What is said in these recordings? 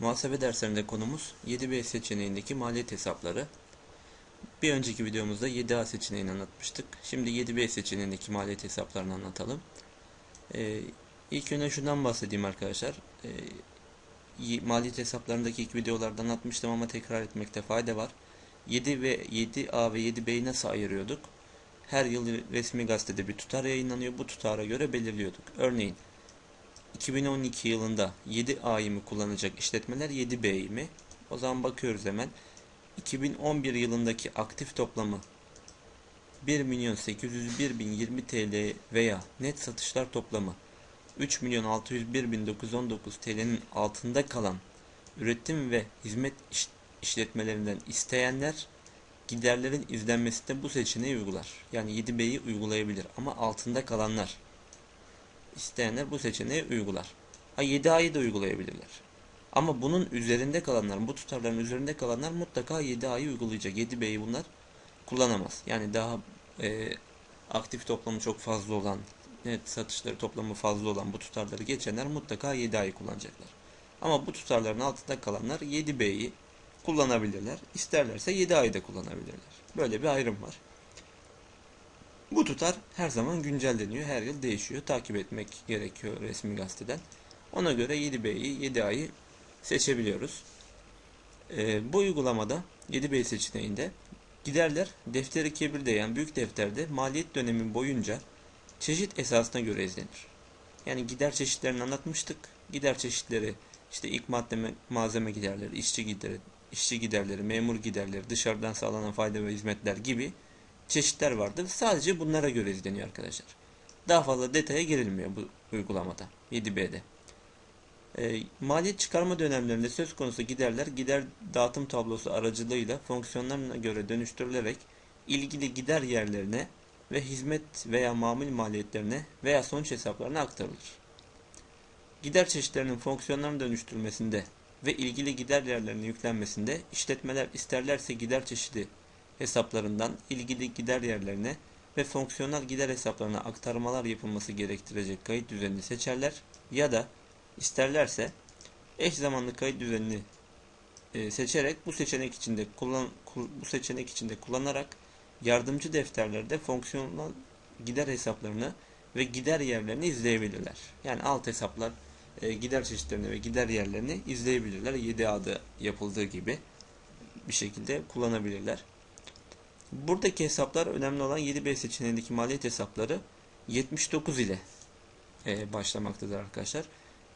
Muhasebe derslerinde konumuz 7B seçeneğindeki maliyet hesapları. Bir önceki videomuzda 7A seçeneğini anlatmıştık. Şimdi 7B seçeneğindeki maliyet hesaplarını anlatalım. Ee, ilk önce şundan bahsedeyim arkadaşlar. Ee, maliyet hesaplarındaki ilk videolarda anlatmıştım ama tekrar etmekte fayda var. 7 ve 7A ve 7B'yi nasıl ayırıyorduk? Her yıl resmi gazetede bir tutar yayınlanıyor. Bu tutara göre belirliyorduk. Örneğin 2012 yılında 7 A'yı mı kullanacak işletmeler 7 B'yi mi? O zaman bakıyoruz hemen. 2011 yılındaki aktif toplamı 1 milyon 801 bin 20 TL veya net satışlar toplamı 3 milyon 601 bin 919 TL'nin altında kalan üretim ve hizmet iş, işletmelerinden isteyenler giderlerin izlenmesinde bu seçeneği uygular. Yani 7B'yi uygulayabilir ama altında kalanlar isteyenler bu seçeneği uygular. Ha 7A'yı da uygulayabilirler. Ama bunun üzerinde kalanlar, bu tutarların üzerinde kalanlar mutlaka 7A'yı uygulayacak. 7B'yi bunlar kullanamaz. Yani daha e, aktif toplamı çok fazla olan, net satışları toplamı fazla olan bu tutarları geçenler mutlaka 7A'yı kullanacaklar. Ama bu tutarların altında kalanlar 7B'yi kullanabilirler. İsterlerse 7A'yı da kullanabilirler. Böyle bir ayrım var. Bu tutar her zaman güncelleniyor. Her yıl değişiyor. Takip etmek gerekiyor resmi gazeteden. Ona göre 7B'yi 7A'yı seçebiliyoruz. Ee, bu uygulamada 7B seçeneğinde giderler defteri kebirde yani büyük defterde maliyet dönemi boyunca çeşit esasına göre izlenir. Yani gider çeşitlerini anlatmıştık. Gider çeşitleri işte ilk madde malzeme giderleri, işçi giderleri, işçi giderleri, memur giderleri, dışarıdan sağlanan fayda ve hizmetler gibi çeşitler vardır. Sadece bunlara göre izleniyor arkadaşlar. Daha fazla detaya girilmiyor bu uygulamada 7B'de. E, maliyet çıkarma dönemlerinde söz konusu giderler gider dağıtım tablosu aracılığıyla fonksiyonlarına göre dönüştürülerek ilgili gider yerlerine ve hizmet veya mamul maliyetlerine veya sonuç hesaplarına aktarılır. Gider çeşitlerinin fonksiyonlarına dönüştürülmesinde ve ilgili gider yerlerine yüklenmesinde işletmeler isterlerse gider çeşidi hesaplarından ilgili gider yerlerine ve fonksiyonel gider hesaplarına aktarmalar yapılması gerektirecek kayıt düzenini seçerler ya da isterlerse eş zamanlı kayıt düzenini e, seçerek bu seçenek içinde kullan bu seçenek içinde kullanarak yardımcı defterlerde fonksiyonel gider hesaplarını ve gider yerlerini izleyebilirler. Yani alt hesaplar e, gider çeşitlerini ve gider yerlerini izleyebilirler. 7A'da yapıldığı gibi bir şekilde kullanabilirler. Buradaki hesaplar önemli olan 7B seçeneğindeki maliyet hesapları 79 ile e, başlamaktadır arkadaşlar.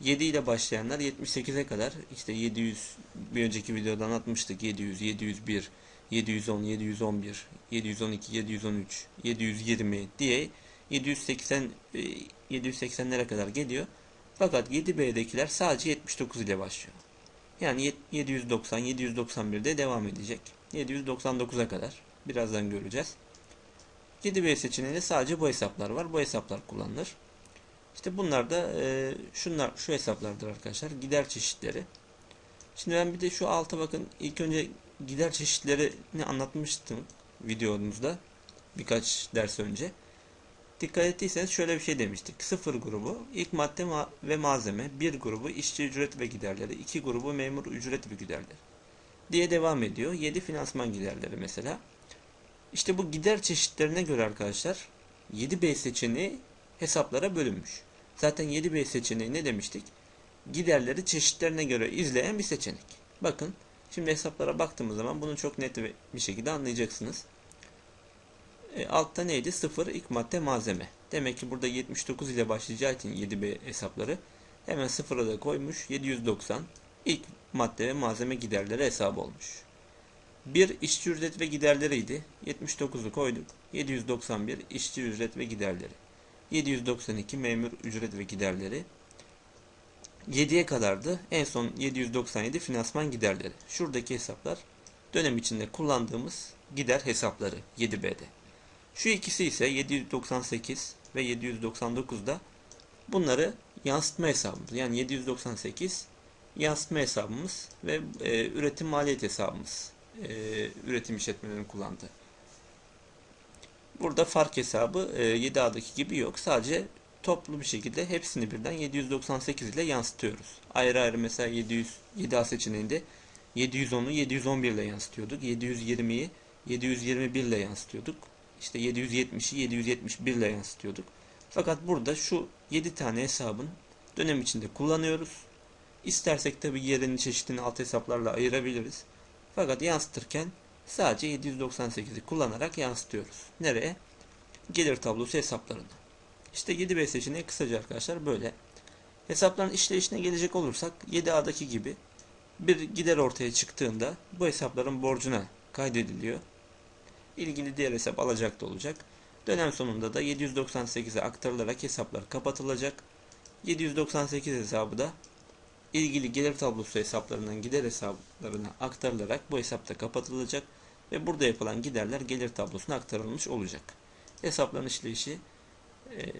7 ile başlayanlar 78'e kadar işte 700 bir önceki videoda anlatmıştık 700, 701, 710, 711, 712, 713, 720 diye 780 780'lere kadar geliyor. Fakat 7B'dekiler sadece 79 ile başlıyor. Yani 790, 791'de devam edecek. 799'a kadar. Birazdan göreceğiz. 7B seçeneğinde sadece bu hesaplar var. Bu hesaplar kullanılır. İşte bunlar da e, şunlar şu hesaplardır arkadaşlar. Gider çeşitleri. Şimdi ben bir de şu alta bakın. İlk önce gider çeşitlerini anlatmıştım videomuzda. Birkaç ders önce. Dikkat ettiyseniz şöyle bir şey demiştik. Sıfır grubu ilk madde ma ve malzeme. Bir grubu işçi ücret ve giderleri. iki grubu memur ücret ve giderleri. Diye devam ediyor. 7 finansman giderleri mesela. İşte bu gider çeşitlerine göre arkadaşlar 7B seçeneği hesaplara bölünmüş. Zaten 7B seçeneği ne demiştik? Giderleri çeşitlerine göre izleyen bir seçenek. Bakın şimdi hesaplara baktığımız zaman bunu çok net bir şekilde anlayacaksınız. E, altta neydi? 0 ilk madde malzeme. Demek ki burada 79 ile başlayacağı için 7B hesapları hemen 0'a da koymuş. 790 ilk madde ve malzeme giderleri hesabı olmuş. Bir işçi ücret ve giderleriydi. 79'u koyduk. 791 işçi ücret ve giderleri. 792 memur ücret ve giderleri. 7'ye kadardı. En son 797 finansman giderleri. Şuradaki hesaplar dönem içinde kullandığımız gider hesapları 7B'de. Şu ikisi ise 798 ve 799'da bunları yansıtma hesabımız. Yani 798 yansıtma hesabımız ve e, üretim maliyet hesabımız. E, üretim işletmelerinin kullandığı. Burada fark hesabı e, 7A'daki gibi yok. Sadece toplu bir şekilde hepsini birden 798 ile yansıtıyoruz. Ayrı ayrı mesela 700 7A seçeneğinde 710'u 711 ile yansıtıyorduk. 720'yi 721 ile yansıtıyorduk. İşte 770'i 771 ile yansıtıyorduk. Fakat burada şu 7 tane hesabın dönem içinde kullanıyoruz. İstersek tabi yerini çeşitini alt hesaplarla ayırabiliriz. Fakat yansıtırken sadece 798'i kullanarak yansıtıyoruz. Nereye? Gelir tablosu hesaplarına. İşte 7B seçeneği kısaca arkadaşlar böyle. Hesapların işleyişine gelecek olursak 7A'daki gibi bir gider ortaya çıktığında bu hesapların borcuna kaydediliyor. İlgili diğer hesap alacaklı olacak. Dönem sonunda da 798'e aktarılarak hesaplar kapatılacak. 798 hesabı da ilgili gelir tablosu hesaplarından gider hesaplarına aktarılarak bu hesapta kapatılacak ve burada yapılan giderler gelir tablosuna aktarılmış olacak. Hesapların işleyişi e,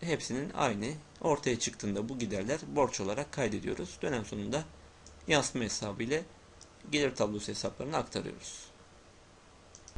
hepsinin aynı. Ortaya çıktığında bu giderler borç olarak kaydediyoruz. Dönem sonunda yansıma hesabı ile gelir tablosu hesaplarına aktarıyoruz.